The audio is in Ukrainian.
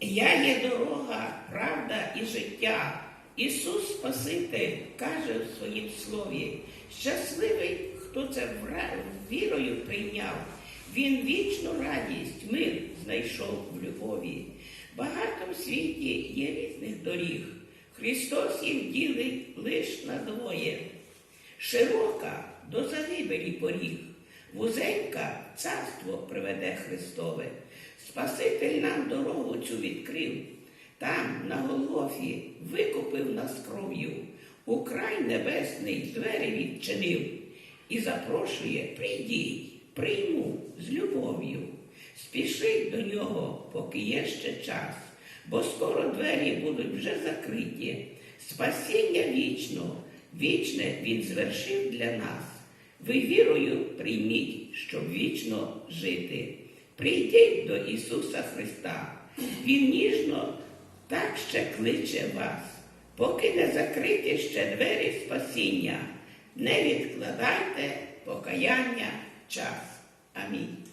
Я є дорога, правда і життя. Ісус Спаситель каже в своїм слові, щасливий, хто це вірою прийняв. Він вічну радість, мир знайшов в любові. Багато в світі є різних доріг. Христос їх ділить лиш на двоє. Широка до загибелі поріг, вузенька царство приведе Христове. Спаситель нам дорогу цю відкрив, там, на Голгофі, викупив нас кров'ю, у край небесний двері відчинив і запрошує, прийдіть, прийму з любов'ю. Спішіть до нього, поки є ще час, бо скоро двері будуть вже закриті. Спасіння вічно, вічне Він звершив для нас. Ви вірою прийміть, щоб вічно жити. Прийдіть до Ісуса Христа. Він ніжно так ще кличе вас, поки не закриті ще двері спасіння. Не відкладайте покаяння час. Амінь.